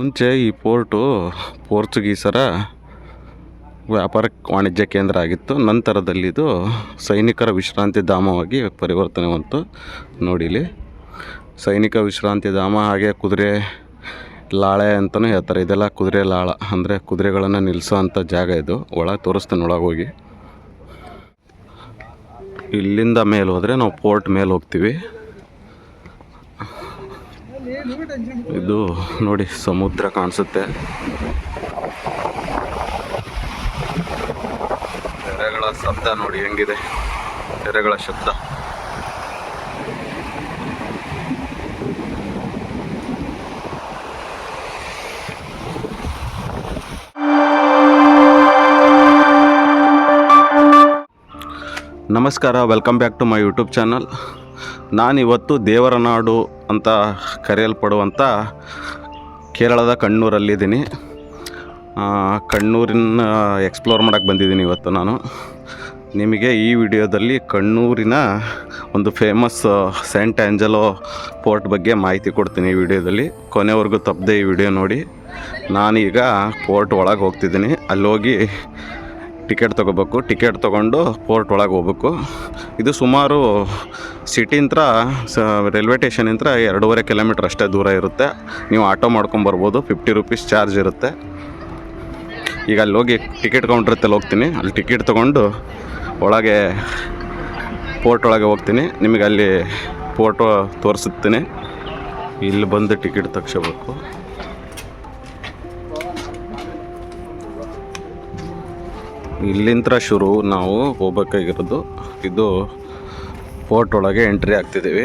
ಮುಂಚೆ ಈ ಪೋರ್ಟು ಪೋರ್ಚುಗೀಸರ ವ್ಯಾಪಾರ ವಾಣಿಜ್ಯ ಕೇಂದ್ರ ಆಗಿತ್ತು. ನಂತರದಲ್ಲಿ ಇದು ಸೈನಿಕರ ವಿಶ್ರಾಂತಿ ಧಾಮವಾಗಿ ಪರಿವರ್ತನೆ ಹೊಂತು ನೋಡಿಲಿ. ಸೈನಿಕ ವಿಶ್ರಾಂತಿ ಧಾಮ ಹಾಗೆ ಕುದುರೆ ಲಾಳೆ ಅಂತಲೂ ಹೇಳ್ತಾರೆ. ಇದೆಲ್ಲ ಕುದುರೆ ಲಾಳ, ಅಂದರೆ ಕುದುರೆಗಳನ್ನು ನಿಲ್ಲಿಸೋ ಅಂಥ ಜಾಗ ಇದು. ಒಳಗೆ ತೋರಿಸ್ತೀನಿ ಒಳಗೆ ಹೋಗಿ ಇಲ್ಲಿಂದ ಮೇಲೆ ಹೋದರೆ ನಾವು ಪೋರ್ಟ್ ಮೇಲೆ ಹೋಗ್ತೀವಿ. ಇದು ನೋಡಿ ಸಮುದ್ರ ಕಾಣಿಸುತ್ತೆ. ತೆರೆಗಳ ಶಬ್ದ ನೋಡಿ ಹೆಂಗಿದೆ. ತೆರೆಗಳ ಶಬ್ದ. ನಮಸ್ಕಾರ welcome back to my YouTube channel ನಾನಿವತ್ತು ದೇವರ ನಾಡು ಅಂತ ಕರೆಯಲ್ಪಡುವಂಥ ಕೇರಳದ ಕಣ್ಣೂರಲ್ಲಿದ್ದೀನಿ. ಕಣ್ಣೂರಿನ ಎಕ್ಸ್ಪ್ಲೋರ್ ಮಾಡೋಕ್ಕೆ ಬಂದಿದ್ದೀನಿ ಇವತ್ತು ನಾನು. ನಿಮಗೆ ಈ ವಿಡಿಯೋದಲ್ಲಿ ಕಣ್ಣೂರಿನ ಒಂದು ಫೇಮಸ್ ಸೆಂಟ್ ಆ್ಯಂಜಲೋ ಪೋರ್ಟ್ ಬಗ್ಗೆ ಮಾಹಿತಿ ಕೊಡ್ತೀನಿ ಈ ವಿಡಿಯೋದಲ್ಲಿ. ಕೊನೆವರೆಗೂ ತಪ್ಪದೆ ಈ ವಿಡಿಯೋ ನೋಡಿ. ನಾನೀಗ ಪೋರ್ಟ್ ಒಳಗೆ ಹೋಗ್ತಿದ್ದೀನಿ. ಅಲ್ಲಿ ಹೋಗಿ ಟಿಕೆಟ್ ತೊಗೋಬೇಕು. ಟಿಕೆಟ್ ತೊಗೊಂಡು ಪೋರ್ಟ್ ಒಳಗೆ ಹೋಗ್ಬೇಕು. ಇದು ಸುಮಾರು ಸಿಟಿಂತ್ರ ಸ, ರೈಲ್ವೆ ಸ್ಟೇಷನಿಂದ ಎರಡೂವರೆ ಕಿಲೋಮೀಟ್ರ್ ಅಷ್ಟೇ ದೂರ ಇರುತ್ತೆ. ನೀವು ಆಟೋ ಮಾಡ್ಕೊಂಬರ್ಬೋದು ಫಿಫ್ಟಿ ರುಪೀಸ್ ಚಾರ್ಜ್ ಇರುತ್ತೆ. ಈಗ ಅಲ್ಲಿ ಹೋಗಿ ಟಿಕೆಟ್ ಕೌಂಟ್ರ್ ಹತ್ತಲ್ಲಿ ಹೋಗ್ತೀನಿ. ಅಲ್ಲಿ ಟಿಕೆಟ್ ತೊಗೊಂಡು ಒಳಗೆ ಪೋರ್ಟ್ ಒಳಗೆ ಹೋಗ್ತೀನಿ. ನಿಮಗೆ ಅಲ್ಲಿ ಫೋಟೋ ತೋರಿಸುತ್ತೀನಿ. ಇಲ್ಲಿ ಬಂದು ಟಿಕೆಟ್ ತಗ್ಸ್ಕೋಬೇಕು. ಇಲ್ಲಿಂದ ಶುರು ನಾವು ಹೋಗ್ಬೇಕಾಗಿರೋದು. ಇದು ಫೋರ್ಟ್ ಒಳಗೆ ಎಂಟ್ರಿ ಆಗ್ತಿದ್ದೀವಿ.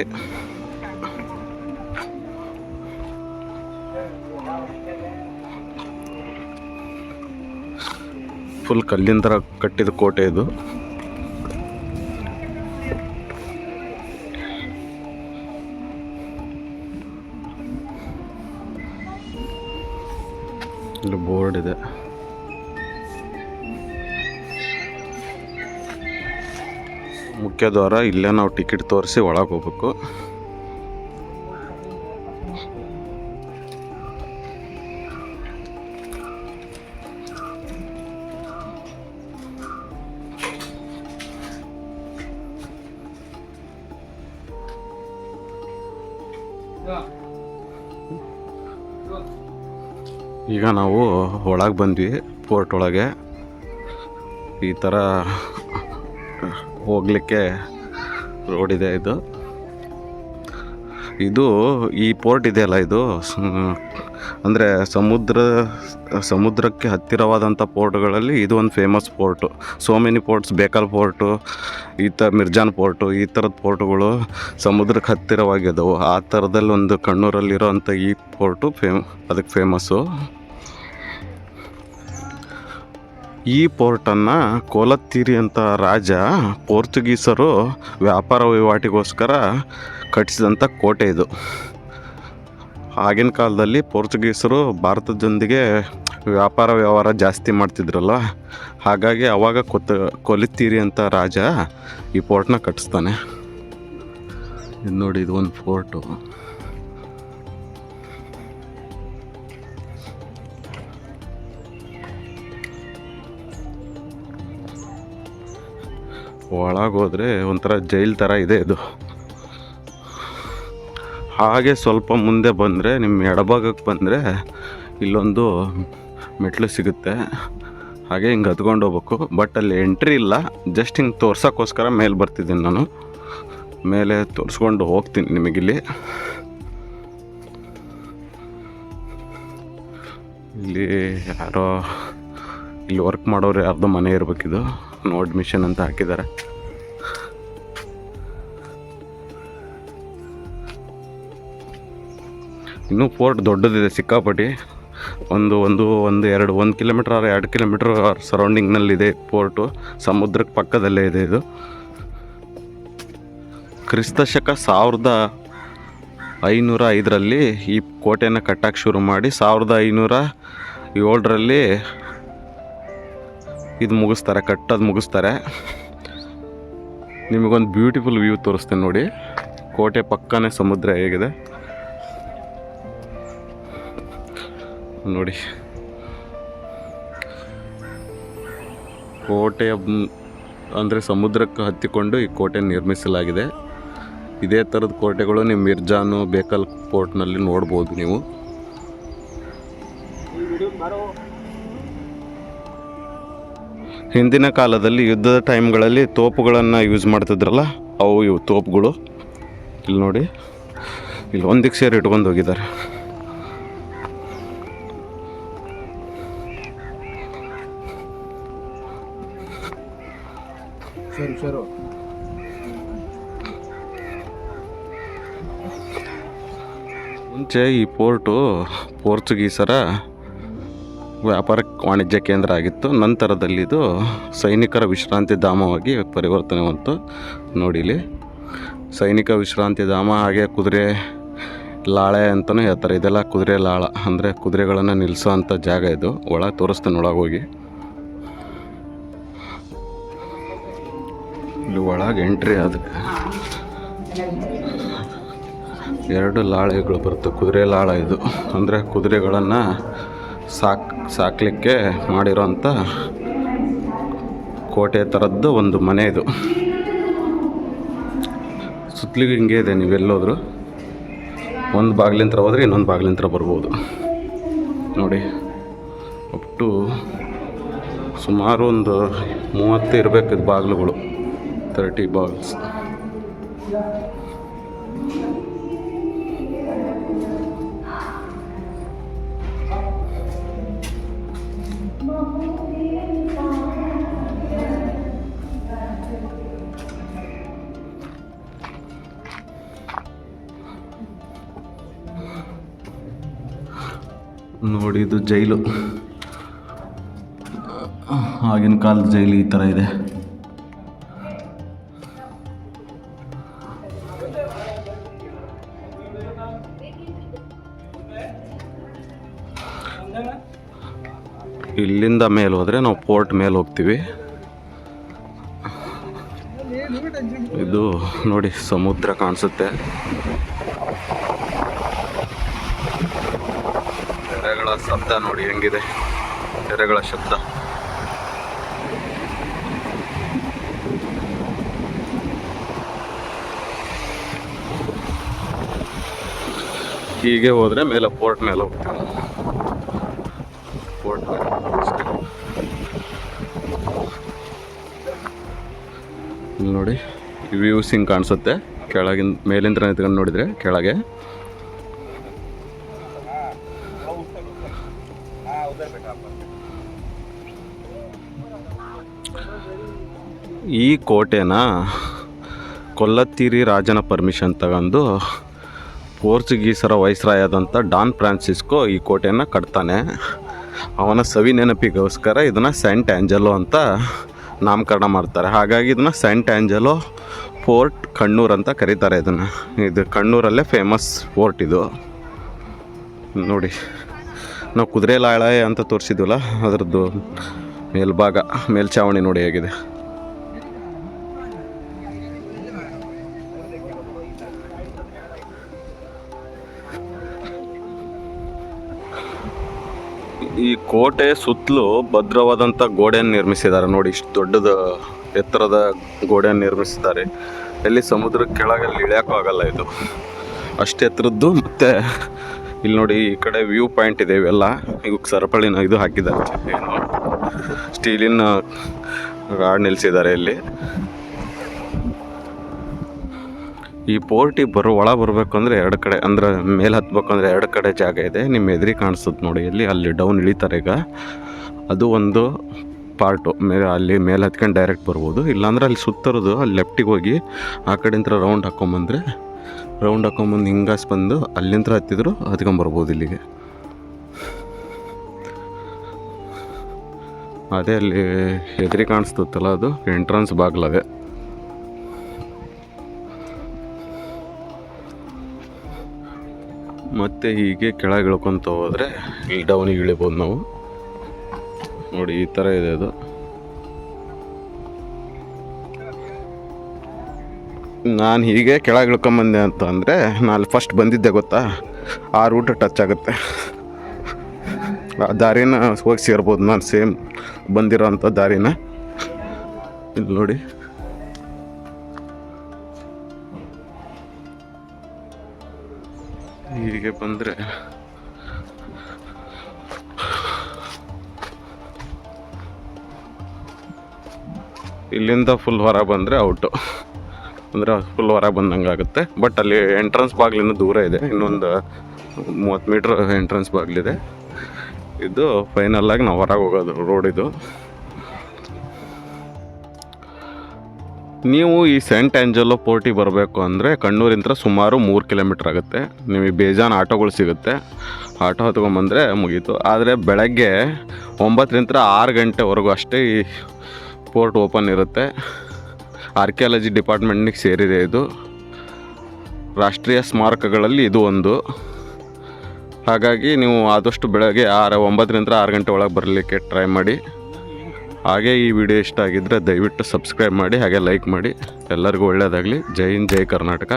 ಫುಲ್ ಕಲ್ಲಿನ ಥರ ಕಟ್ಟಿದ ಕೋಟೆ ಇದು. ಇಲ್ಲಿ ಬೋರ್ಡ್ ಇದೆ. ಮುಖ್ಯ ದ್ವಾರ ಇಲ್ಲೇ ನಾವು ಟಿಕೆಟ್ ತೋರಿಸಿ ಒಳಗೆ ಹೋಗ್ಬೇಕು. ಈಗ ನಾವು ಒಳಗೆ ಬಂದ್ವಿ, ಪೋರ್ಟ್ ಒಳಗೆ. ಈ ಥರ ಹೋಗಲಿಕ್ಕೆ ರೋಡ್ ಇದೆ ಇದು. ಇದು ಈ ಪೋರ್ಟ್ ಇದೆಯಲ್ಲ ಇದು? ಅಂದರೆ ಸಮುದ್ರ, ಸಮುದ್ರಕ್ಕೆ ಹತ್ತಿರವಾದಂಥ ಪೋರ್ಟ್ಗಳಲ್ಲಿ ಇದು ಒಂದು famous fort so many forts Bekal fort ಈ ಥರ ಮಿರ್ಜಾನ್ ಪೋರ್ಟು ಈ ಥರದ ಪೋರ್ಟ್ಗಳು ಸಮುದ್ರಕ್ಕೆ ಹತ್ತಿರವಾಗಿದ್ದವು ಆ ಥರದಲ್ಲಿ ಒಂದು ಕಣ್ಣೂರಲ್ಲಿರೋವಂಥ ಈ ಪೋರ್ಟು ಫೇಮ್ ಅದಕ್ಕೆ ಫೇಮಸ್ಸು ಈ ಪೋರ್ಟನ್ನು ಕೋಲತ್ತೀರಿ ಅಂತ ರಾಜ ಪೋರ್ಚುಗೀಸರು ವ್ಯಾಪಾರ ವಹಿವಾಟಿಗೋಸ್ಕರ ಕಟ್ಟಿಸಿದಂಥ ಕೋಟೆ ಇದು. ಆಗಿನ ಕಾಲದಲ್ಲಿ ಪೋರ್ಚುಗೀಸರು ಭಾರತದೊಂದಿಗೆ ವ್ಯಾಪಾರ ವ್ಯವಹಾರ ಜಾಸ್ತಿ ಮಾಡ್ತಿದ್ರಲ್ಲ, ಹಾಗಾಗಿ ಅವಾಗ ಕೊತ್ತ, ಕೊಲಿತ್ತೀರಿ ಅಂತ ರಾಜ ಈ ಪೋರ್ಟ್ನ ಕಟ್ಟಿಸ್ತಾನೆ. ನೋಡಿ, ಇದು ಒಂದು ಫೋರ್ಟು ಒಳಗೆ ಹೋದರೆ ಒಂಥರ ಜೈಲ್ ಥರ ಇದೆ ಇದು ಹಾಗೆ ಸ್ವಲ್ಪ ಮುಂದೆ ಬಂದರೆ ನಿಮ್ಮ ಎಡಭಾಗಕ್ಕೆ ಬಂದರೆ ಇಲ್ಲೊಂದು ಮೆಟ್ಲು ಸಿಗುತ್ತೆ. ಹಾಗೆ ಹಿಂಗೆ ಹತ್ಕೊಂಡು ಹೋಗ್ಬೇಕು. ಬಟ್ ಅಲ್ಲಿ ಎಂಟ್ರಿ ಇಲ್ಲ. ಜಸ್ಟ್ ಹಿಂಗೆ ತೋರ್ಸೋಕ್ಕೋಸ್ಕರ ಮೇಲೆ ಬರ್ತಿದ್ದೀನಿ ನಾನು. ಮೇಲೆ ತೋರಿಸ್ಕೊಂಡು ಹೋಗ್ತೀನಿ ನಿಮಗಿಲ್ಲಿ ಇಲ್ಲಿ. ಯಾರೋ ಇಲ್ಲಿ ವರ್ಕ್ ಮಾಡೋರು ಯಾರ್ದೋ ಮನೆ ಇರಬೇಕಿದು. ನೋಡ್ ಮಿಷನ್ ಅಂತ ಹಾಕಿದ್ದಾರೆ. ಇನ್ನೂ ಪೋರ್ಟ್ ದೊಡ್ಡದಿದೆ, ಸಿಕ್ಕಾಪಟ್ಟಿ. ಒಂದು ಒಂದು ಒಂದು, ಎರಡು, ಒಂದು ಕಿಲೋಮೀಟ್ರ್ ಆರು ಎರಡು ಕಿಲೋಮೀಟ್ರ್ ಸರೌಂಡಿಂಗ್ನಲ್ಲಿದೆ ಪೋರ್ಟು ಸಮುದ್ರಕ್ಕೆ ಪಕ್ಕದಲ್ಲೇ ಇದೆ ಇದು. ಕ್ರಿಸ್ತ ಶಕ ಸಾವಿರದ ಐನೂರ ಐದರಲ್ಲಿ ಈ ಕೋಟೆಯನ್ನು ಕಟ್ಟಕ್ಕೆ ಶುರು ಮಾಡಿ ಸಾವಿರದ ಐನೂರ ಏಳರಲ್ಲಿ ಇದು ಮುಗಿಸ್ತಾರೆ, ಕಟ್ಟೋದು ಮುಗಿಸ್ತಾರೆ. ನಿಮಗೊಂದು ಬ್ಯೂಟಿಫುಲ್ ವ್ಯೂ ತೋರಿಸ್ತೀನಿ ನೋಡಿ. ಕೋಟೆ ಪಕ್ಕನೇ ಸಮುದ್ರ ಹೇಗಿದೆ. ನೋಡಿ. ಕೋಟೆಯ ಅಂದರೆ ಸಮುದ್ರಕ್ಕೆ ಹತ್ತಿಕೊಂಡು ಈ ಕೋಟೆ ನಿರ್ಮಿಸಲಾಗಿದೆ. ಇದೇ ಥರದ ಕೋಟೆಗಳು ನೀವು ಮಿರ್ಜಾನು ಬೇಕಲ್ ಫೋರ್ಟ್ನಲ್ಲಿ ನೋಡ್ಬೋದು ನೀವು. ಹಿಂದಿನ ಕಾಲದಲ್ಲಿ ಯುದ್ಧದ ಟೈಮ್ಗಳಲ್ಲಿ ತೋಪುಗಳನ್ನು ಯೂಸ್ ಮಾಡ್ತಿದ್ರಲ್ಲ ಅವು ಇವು ತೋಪುಗಳು. ಇಲ್ಲಿ ನೋಡಿ ಇಲ್ಲಿ ಒಂದಕ್ಕೆ ಸೇರಿ ಇಟ್ಕೊಂಡು ಹೋಗಿದ್ದಾರೆ. ಮುಂಚೆ ಈ ಪೋರ್ಟು ಪೋರ್ಚುಗೀಸರ ವ್ಯಾಪಾರ ವಾಣಿಜ್ಯ ಕೇಂದ್ರ ಆಗಿತ್ತು. ನಂತರದಲ್ಲಿ ಇದು ಸೈನಿಕರ ವಿಶ್ರಾಂತಿ ಧಾಮವಾಗಿ ಪರಿವರ್ತನೆ ಹೊಂತು ನೋಡಿಲಿ. ಸೈನಿಕ ವಿಶ್ರಾಂತಿ ಧಾಮ ಹಾಗೆ ಕುದುರೆ ಲಾಳೆ ಅಂತಲೂ ಹೇಳ್ತಾರೆ. ಇದೆಲ್ಲ ಕುದುರೆ ಲಾಳ, ಅಂದರೆ ಕುದುರೆಗಳನ್ನು ನಿಲ್ಲಿಸೋ ಅಂಥ ಜಾಗ ಇದು. ಒಳಗೆ ತೋರಿಸ್ತೀನಿ ಒಳಗೆ ಹೋಗಿ ಇಲ್ಲಿ ಒಳಗೆ ಎಂಟ್ರಿ ಅದಕ್ಕೆ ಎರಡು ಲಾಳೆಗಳು ಬರುತ್ತೆ. ಕುದುರೆ ಲಾಳ ಇದು. ಅಂದರೆ ಕುದುರೆಗಳನ್ನು ಸಾಕ್, ಸಾಕಲಿಕ್ಕೆ ಮಾಡಿರೋಂಥ ಕೋಟೆ ಥರದ್ದು ಒಂದು ಮನೆ ಇದು. ಸುತ್ತಲಿಗೆ ಹಿಂಗೆ ಇದೆ, ನೀವೆಲ್ಲೋದ್ರು. ಒಂದು ಬಾಗಿಲಿಂತ್ರ ಹೋದ್ರೆ ಇನ್ನೊಂದು ಬಾಗಿಲಿಂತ್ರ ಬರ್ಬೋದು. ನೋಡಿ, ಒಟ್ಟು ಸುಮಾರು ಒಂದು ಮೂವತ್ತು ಇರಬೇಕು ಬಾಗಿಲುಗಳು ತರ್ಟಿ ಬಾಗಿಲ್ಸ್ ನೋಡಿ ಇದು ಜೈಲು. ಆಗಿನ ಕಾಲದ ಜೈಲು ಈ ಥರ ಇದೆ. ಇಲ್ಲಿಂದ ಮೇಲೆ ಹೋದರೆ ನಾವು ಪೋರ್ಟ್ ಮೇಲೆ ಹೋಗ್ತೀವಿ. ಇದು ನೋಡಿ ಸಮುದ್ರ ಕಾಣಿಸುತ್ತೆ ತೆರೆಗಳ ಶಬ್ದ ನೋಡಿ, ಹೆಂಗಿದೆ? ಕೆರೆಗಳ ಶಬ್ದ. ಹೀಗೆ ಹೋದ್ರೆ ಮೇಲೆ ಪೋರ್ಟ್ ಮೇಲೆ ಹೋಗ್ತೀವಿ. ಪೋರ್ಟ್ ಮೇಲೆ ನೋಡಿ ವ್ಯೂಸ್ ಹಿಂಗೆ ಕಾಣಿಸುತ್ತೆ. ಕೆಳಗಿನ, ಮೇಲಿಂದ ನಿಂತ್ಕೊಂಡು ನೋಡಿದರೆ ಕೆಳಗೆ. ಈ ಕೋಟೆನ ಕೊಲ್ಲತ್ತೀರಿ ರಾಜನ ಪರ್ಮಿಷನ್ ತಗೊಂಡು ಪೋರ್ಚುಗೀಸರ ವೈಸ್ರಾಯದಂಥ ಡಾನ್ ಫ್ರಾನ್ಸಿಸ್ಕೋ ಈ ಕೋಟೆಯನ್ನು ಕಟ್ತಾನೆ. ಅವನ ಸವಿ ನೆನಪಿಗೋಸ್ಕರ ಇದನ್ನು ಸೆಂಟ್ ಆ್ಯಂಜಲೋ ಅಂತ ನಾಮಕರಣ ಮಾಡ್ತಾರೆ. ಹಾಗಾಗಿ ಇದನ್ನು ಸೆಂಟ್ ಆ್ಯಂಜಲೋ ಫೋರ್ಟ್ ಕಣ್ಣೂರು ಅಂತ ಕರೀತಾರೆ ಇದನ್ನು. ಇದು ಕಣ್ಣೂರಲ್ಲೇ ಫೇಮಸ್ ಫೋರ್ಟ್ ಇದು. ನೋಡಿ, ನಾವು ಕುದುರೆ ಲಾಳೆ ಅಂತ ತೋರಿಸಿದ್ವಲ್ಲ, ಅದರದ್ದು ಮೇಲ್ಭಾಗ ಮೇಲ್ಛಾವಣಿ ನೋಡಿ ಹೇಗಿದೆ. ಈ ಕೋಟೆ ಸುತ್ತಲೂ ಭದ್ರವಾದಂಥ ಗೋಡೆಯನ್ನು ನಿರ್ಮಿಸಿದ್ದಾರೆ. ನೋಡಿ, ಇಷ್ಟು ದೊಡ್ಡದ ಎತ್ತರದ ಗೋಡೆಯನ್ನು ನಿರ್ಮಿಸಿದ್ದಾರೆ. ಎಲ್ಲಿ ಸಮುದ್ರ ಕೆಳಗೆ ಇಳಿಯಕ್ಕೂ ಆಗಲ್ಲ ಇದು. ಅಷ್ಟು ಎತ್ತರದ್ದು ಮತ್ತು ಇಲ್ಲಿ ನೋಡಿ ಈ ಕಡೆ ವ್ಯೂ ಪಾಯಿಂಟ್ ಇದೆ ಇವೆಲ್ಲ. ಈಗ ಸರಪಳಿನ ಇದು ಹಾಕಿದ್ದಾರೆ. ಸ್ಟೀಲಿನ ಗಾಡ್ ನಿಲ್ಲಿಸಿದ್ದಾರೆ ಇಲ್ಲಿ. ಈ ಪೋರ್ಟಿಗೆ ಬರೋ ಒಳ ಬರಬೇಕು ಅಂದರೆ ಎರಡು ಕಡೆ, ಅಂದ್ರೆ ಮೇಲೆ ಹತ್ಬೇಕಂದ್ರೆ ಎರಡು ಕಡೆ ಜಾಗ ಇದೆ. ನಿಮ್ಮ ಎದುರಿ ಕಾಣಿಸ್ತದೆ ನೋಡಿ, ಇಲ್ಲಿ, ಅಲ್ಲಿ ಡೌನ್ ಇಳಿತಾರೆ ಈಗ. ಅದು ಒಂದು ಪಾರ್ಟು ಮೇಲೆ ಅಲ್ಲಿ ಮೇಲೆ ಹತ್ಕೊಂಡು ಡೈರೆಕ್ಟ್ ಬರ್ಬೋದು. ಇಲ್ಲಾಂದ್ರೆ ಅಲ್ಲಿ ಸುತ್ತರೋದು, ಅಲ್ಲಿ ಲೆಫ್ಟಿಗೆ ಹೋಗಿ ಆ ಕಡೆಯಿಂದ ರೌಂಡ್ ಹಾಕ್ಕೊಂಬಂದ್ರೆ ರೌಂಡ್ ಹಾಕೊಂಬಂದು ಹಿಂಗಾಸ್ ಬಂದು ಅಲ್ಲಿಂದ ಹತ್ತಿದ್ರು ಹತ್ಕೊಂಬರ್ಬೋದು ಇಲ್ಲಿಗೆ. ಅದೇ ಅಲ್ಲಿ ಎದುರಿ ಕಾಣಿಸ್ತತ್ತಲ್ಲ ಅದು ಎಂಟ್ರನ್ಸ್ ಬಾಗ್ಲದೆ. ಮತ್ತೆ ಹೀಗೆ ಕೆಳಗೆ ಇಳ್ಕೊತ ಹೋದರೆ ಇಲ್ಲಿ ಡೌನಿಗೆ ಇಳಿಬೋದು ನಾವು. ನೋಡಿ, ಈ ಥರ ಇದೆ ಅದು. ನಾನು ಹೀಗೆ ಕೆಳಗೆ ಇಳ್ಕೊಂಬಂದೆ ಅಂತ ಅಂದರೆ ನಾನು ಫಸ್ಟ್ ಬಂದಿದ್ದೆ ಗೊತ್ತಾ? ಆ ರೂಟ್ ಟಚ್ ಆಗುತ್ತೆ. ಆ ದಾರಿನ ಹೋಗಿ ಸೇರ್ಬೋದು ನಾನು ಸೇಮ್ ಬಂದಿರೋಂಥ ದಾರಿನ. ಇಲ್ಲಿ ನೋಡಿ. ಬಂದರೆ ಇಲ್ಲಿಂದ ಫುಲ್ ಹೊರ ಬಂದರೆ ಔಟು. ಅಂದರೆ ಫುಲ್ ಹೊರ ಬಂದಂಗೆ ಆಗುತ್ತೆ. ಬಟ್ ಅಲ್ಲಿ ಎಂಟ್ರೆನ್ಸ್ ಬಾಗಿಲಿನ ದೂರ ಇದೆ. ಇನ್ನೊಂದು ಮೂವತ್ತು ಮೀಟ್ರ್ ಎಂಟ್ರೆನ್ಸ್ ಬಾಗಿಲಿದೆ. ಇದು ಫೈನಲ್ ಆಗಿ ನಾವು ಹೊರಗೆ ಹೋಗೋದು ರೋಡ್ ಇದು. ನೀವು ಈ ಸೆಂಟ್ ಆ್ಯಂಜಲೋ ಪೋರ್ಟಿ ಬರಬೇಕು ಅಂದರೆ ಕಣ್ಣೂರಿಂದ ಸುಮಾರು ಮೂರು ಕಿಲೋಮೀಟ್ರ್ ಆಗುತ್ತೆ. ನಿಮಗೆ ಬೇಜಾನ್ ಆಟೋಗಳು ಸಿಗುತ್ತೆ. ಆಟೋ ಹತ್ಕೊಂಬಂದರೆ ಮುಗೀತು. ಆದರೆ ಬೆಳಗ್ಗೆ ಒಂಬತ್ತರಿಂದ ಆರು ಗಂಟೆವರೆಗೂ ಅಷ್ಟೇ ಈ ಪೋರ್ಟ್ ಓಪನ್ ಇರುತ್ತೆ. ಆರ್ಕಿಯಾಲಜಿ ಡಿಪಾರ್ಟ್ಮೆಂಟ್ನಿಗೆ ಸೇರಿದೆ ಇದು. ರಾಷ್ಟ್ರೀಯ ಸ್ಮಾರಕಗಳಲ್ಲಿ ಇದು ಒಂದು. ಹಾಗಾಗಿ ನೀವು ಆದಷ್ಟು ಬೆಳಗ್ಗೆ ಆರು, ಒಂಬತ್ತರಿಂದ ಆರು ಗಂಟೆ ಒಳಗೆ ಬರಲಿಕ್ಕೆ ಟ್ರೈ ಮಾಡಿ. ಹಾಗೆ ಈ ವಿಡಿಯೋ ಇಷ್ಟ ಆಗಿದ್ದರೆ ದಯವಿಟ್ಟು ಸಬ್ಸ್ಕ್ರೈಬ್ ಮಾಡಿ ಹಾಗೆ ಲೈಕ್ ಮಾಡಿ. ಎಲ್ಲರಿಗೂ ಒಳ್ಳೆಯದಾಗಲಿ. ಜೈ ಹಿಂದ್, ಜೈ ಕರ್ನಾಟಕ.